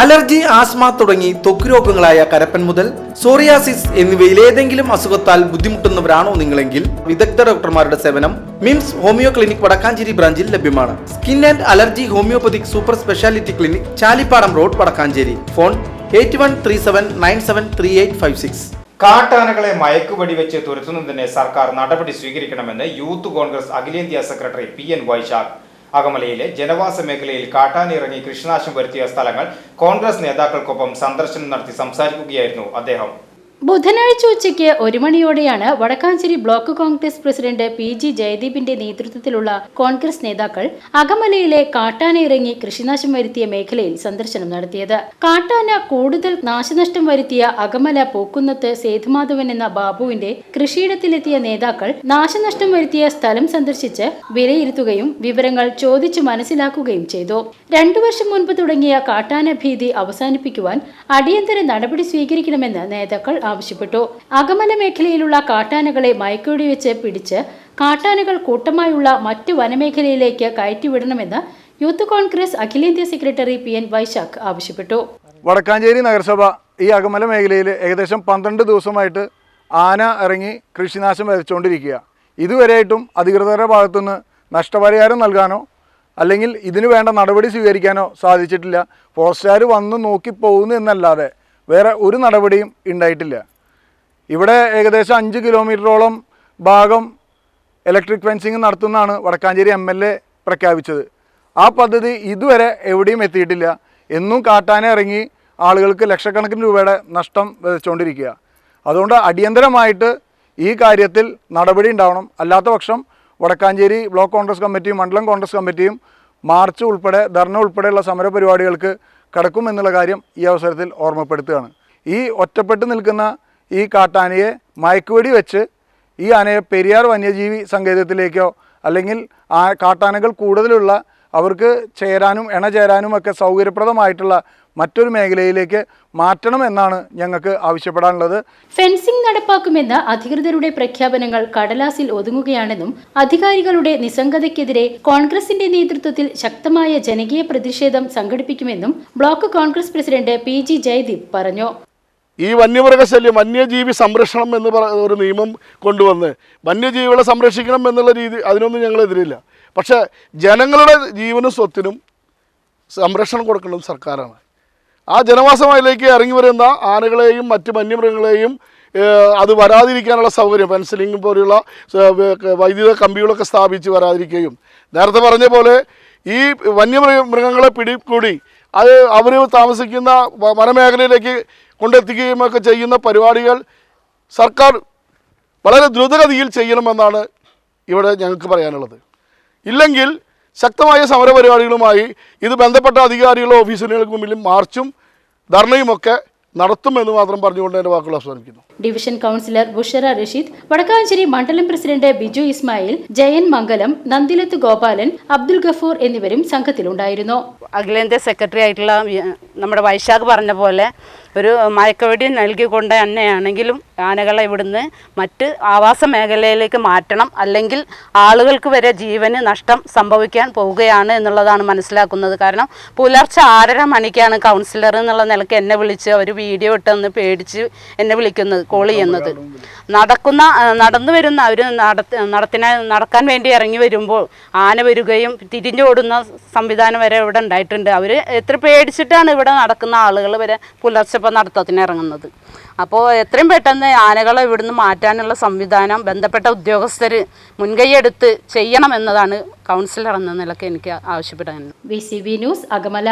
Allergy asthma തുടങ്ങി ത്വക്ക് രോഗങ്ങളായ കരപ്പൻ മുതൽ സോറിയാസിസ് എന്നിവയിൽ ഏതെങ്കിലും അസുഖത്താൽ ബുദ്ധിമുട്ടുന്നവരാണോ നിങ്ങളെങ്കിൽ വിദഗ്ധ ഡോക്ടർമാരുടെ സേവനം മിംസ് ഹോമിയോ ക്ലിനിക് വടക്കാഞ്ചേരി ബ്രാഞ്ചിൽ ലഭ്യമാണ്. Skin and allergy homeopathic super speciality clinic Chalippadam road Vadakkanchery. Phone eight one three seven nine seven three eight five six. കാട്ടാനകളെ മയക്കുപടി വെച്ച് തുരത്തുന്നതിന് സർക്കാർ നടപടി സ്വീകരിക്കണമെന്ന് യൂത്ത് കോൺഗ്രസ് അഖിലേന്ത്യാ സെക്രട്ടറി പി എൻ വൈശാഖ്. അകമലയിലെ ജനവാസ മേഖലയിൽ കാട്ടാനിറങ്ങി കൃഷിനാശം വരുത്തിയ സ്ഥലങ്ങൾ കോൺഗ്രസ് നേതാക്കൾക്കൊപ്പം സന്ദർശനം നടത്തി സംസാരിക്കുകയായിരുന്നു അദ്ദേഹം. ബുധനാഴ്ച ഉച്ചയ്ക്ക് ഒരു മണിയോടെയാണ് Vadakkanchery block Congress president P G ജയദീപിന്റെ നേതൃത്വത്തിലുള്ള കോൺഗ്രസ് നേതാക്കൾ അകമലയിലെ കാട്ടാന ഇറങ്ങി കൃഷിനാശം വരുത്തിയ മേഖലയിൽ സന്ദർശനം നടത്തിയത്. കാട്ടാന കൂടുതൽ നാശനഷ്ടം വരുത്തിയ അകമല പൂക്കുന്നത്ത് സേതുമാധവൻ എന്ന ബാബുവിന്റെ കൃഷിയിടത്തിലെത്തിയ നേതാക്കൾ നാശനഷ്ടം വരുത്തിയ സ്ഥലം സന്ദർശിച്ച് വിലയിരുത്തുകയും വിവരങ്ങൾ ചോദിച്ചു മനസ്സിലാക്കുകയും ചെയ്തു. രണ്ടു വർഷം മുൻപ് തുടങ്ങിയ കാട്ടാന ഭീതി അവസാനിപ്പിക്കുവാൻ അടിയന്തര നടപടി സ്വീകരിക്കണമെന്ന് നേതാക്കൾ അകമല മേഖലയിലുള്ള കാട്ടാനകളെ മയക്കുവെടി വെച്ച് പിടിച്ച് കാട്ടാനകൾ കൂട്ടമായുള്ള മറ്റു വനമേഖലയിലേക്ക് കയറ്റിവിടണമെന്ന് യൂത്ത് കോൺഗ്രസ് അഖിലേന്ത്യാ സെക്രട്ടറി പി എൻ വൈശാഖ് ആവശ്യപ്പെട്ടു. വടക്കാഞ്ചേരി നഗരസഭ ഈ അകമല മേഖലയിൽ ഏകദേശം പന്ത്രണ്ട് ദിവസമായിട്ട് ആന ഇറങ്ങി കൃഷിനാശം വരച്ചുകൊണ്ടിരിക്കുക. ഇതുവരെയായിട്ടും അധികൃതരുടെ ഭാഗത്തുനിന്ന് നഷ്ടപരിഹാരം നൽകാനോ അല്ലെങ്കിൽ ഇതിനു വേണ്ട നടപടി സ്വീകരിക്കാനോ സാധിച്ചിട്ടില്ല. ഫോറസ്റ്റുകാർ വന്ന് നോക്കി പോകുന്നു എന്നല്ലാതെ വേറെ ഒരു നടപടിയും ഉണ്ടായിട്ടില്ല. ഇവിടെ ഏകദേശം അഞ്ച് കിലോമീറ്ററോളം ഭാഗം ഇലക്ട്രിക് ഫെൻസിങ് നടത്തുന്നതാണ് വടക്കാഞ്ചേരി എം എൽ എ പ്രഖ്യാപിച്ചത്. ആ പദ്ധതി ഇതുവരെ എവിടെയും എത്തിയിട്ടില്ല. എന്നും കാട്ടാന ഇറങ്ങി ആളുകൾക്ക് ലക്ഷക്കണക്കിന് രൂപയുടെ നഷ്ടം വിതച്ചുകൊണ്ടിരിക്കുക. അതുകൊണ്ട് അടിയന്തരമായിട്ട് ഈ കാര്യത്തിൽ നടപടി ഉണ്ടാവണം. അല്ലാത്ത പക്ഷം വടക്കാഞ്ചേരി ബ്ലോക്ക് കോൺഗ്രസ് കമ്മിറ്റിയും മണ്ഡലം കോൺഗ്രസ് കമ്മിറ്റിയും മാർച്ച് ഉൾപ്പെടെ ധർണ ഉൾപ്പെടെയുള്ള സമര പരിപാടികൾക്ക് കടക്കും എന്നുള്ള കാര്യം ഈ അവസരത്തിൽ ഓർമ്മപ്പെടുത്തുകയാണ്. ഈ ഒറ്റപ്പെട്ട് നിൽക്കുന്ന ഈ കാട്ടാനയെ മയക്കുവെടി വെച്ച് ഈ ആനയെ പെരിയാർ വന്യജീവി സങ്കേതത്തിലേക്കോ അല്ലെങ്കിൽ ആ കാട്ടാനകൾ കൂടുതലുള്ള അവർക്ക് ചേരാനും ഇണ ചേരാനും ഒക്കെ സൗകര്യപ്രദമായിട്ടുള്ള മറ്റൊരു മേഖലയിലേക്ക് മാറ്റണം എന്നാണ് ഞങ്ങൾക്ക് ആവശ്യപ്പെടാനുള്ളത്. ഫെൻസിംഗ് നടപ്പാക്കുമെന്ന അധികൃതരുടെ പ്രഖ്യാപനങ്ങൾ കടലാസിൽ ഒതുങ്ങുകയാണെന്നും അധികാരികളുടെ നിസ്സംഗതയ്ക്കെതിരെ കോൺഗ്രസിന്റെ നേതൃത്വത്തിൽ ശക്തമായ ജനകീയ പ്രതിഷേധം സംഘടിപ്പിക്കുമെന്നും block Congress president P G Jayadeep പറഞ്ഞു. ഈ വന്യമൃഗശല്യം വന്യജീവി സംരക്ഷണം എന്ന് പറ ഒരു നിയമം കൊണ്ടുവന്ന് വന്യജീവികളെ സംരക്ഷിക്കണം എന്നുള്ള രീതി അതിനൊന്നും ഞങ്ങൾ എതിരില്ല പക്ഷേ ജനങ്ങളുടെ ജീവനും സ്വത്തിനും സംരക്ഷണം കൊടുക്കേണ്ടത് സർക്കാരാണ്. ആ ജനവാസമയിലേക്ക് ഇറങ്ങി വരുന്ന ആനകളെയും മറ്റ് വന്യമൃഗങ്ങളെയും അത് വരാതിരിക്കാനുള്ള സൗകര്യം ഫെൻസിലിംഗ് പോലെയുള്ള വൈദ്യുത കമ്പികളൊക്കെ സ്ഥാപിച്ച് വരാതിരിക്കുകയും. നേരത്തെ പറഞ്ഞ പോലെ ഈ വന്യമൃഗ മൃഗങ്ങളെ പിടികൂടി അത് അവർ താമസിക്കുന്ന വനമേഖലയിലേക്ക് കൊണ്ടെത്തിക്കുകയും ഒക്കെ ചെയ്യുന്ന പരിപാടികൾ സർക്കാർ വളരെ ദ്രുതഗതിയിൽ ചെയ്യണമെന്നാണ് ഇവിടെ ഞങ്ങൾക്ക് പറയാനുള്ളത്. ഇല്ലെങ്കിൽ ശക്തമായ സമരപരിപാടികളുമായി ഇത് ബന്ധപ്പെട്ട അധികാരികളോ ഓഫീസുകൾക്ക് മുമ്പിൽ മാർച്ചും ധർണയുമൊക്കെ നടത്തുമെന്ന് മാത്രം പറഞ്ഞുകൊണ്ട് എന്റെ വാക്കുകൾ അവസാനിക്കുന്നു ഡിവിഷൻ കൗൺസിലർ ബുഷറ റഷീദ് വടക്കാഞ്ചേരി മണ്ഡലം പ്രസിഡന്റ് ബിജു ഇസ്മായിൽ ജയൻ മംഗലം നന്ദിലത്ത് ഗോപാലൻ അബ്ദുൽ ഗഫൂർ എന്നിവരും സംഘത്തിലുണ്ടായിരുന്നു. അഖിലേന്ത്യാ സെക്രട്ടറി ആയിട്ടുള്ള നമ്മുടെ വൈശാഖ് പറഞ്ഞ പോലെ ഒരു മയക്കുവെടി നൽകിക്കൊണ്ട് തന്നെയാണെങ്കിലും ആനകളെ ഇവിടുന്ന് മറ്റ് ആവാസ മേഖലയിലേക്ക് മാറ്റണം. അല്ലെങ്കിൽ ആളുകൾക്ക് വരെ ജീവന് നഷ്ടം സംഭവിക്കാൻ പോവുകയാണ് എന്നുള്ളതാണ് മനസ്സിലാക്കുന്നത്. കാരണം പുലർച്ചെ ആറര മണിക്കാണ് കൗൺസിലർ എന്നുള്ള നിലയ്ക്ക് എന്നെ വിളിച്ച് അവർ വീഡിയോ ഇട്ടെന്ന് പേടിച്ച് എന്നെ വിളിക്കുന്നത് കോൾ ചെയ്യുന്നത്. നടക്കുന്ന നടന്നു വരുന്ന അവർ നട നടത്തിന നടക്കാൻ വേണ്ടി ഇറങ്ങി വരുമ്പോൾ ആന വരികയും തിരിഞ്ഞോടുന്ന സംവിധാനം വരെ ഇവിടെ ഉണ്ടായിട്ടുണ്ട്. അവർ എത്ര പേടിച്ചിട്ടാണ് ഇവിടെ നടക്കുന്ന ആളുകൾ വരെ പുലർച്ചെ ഇപ്പോൾ നടത്തത്തിന് ഇറങ്ങുന്നത്. അപ്പോൾ എത്രയും പെട്ടെന്ന് ആനകളെ ഇവിടുന്ന് മാറ്റാനുള്ള സംവിധാനം ബന്ധപ്പെട്ട ഉദ്യോഗസ്ഥർ മുൻകൈയെടുത്ത് ചെയ്യണമെന്നതാണ് കൗൺസിലർ എന്ന നിലയ്ക്ക് എനിക്ക് ആവശ്യപ്പെടാൻ. V C B news Akamala.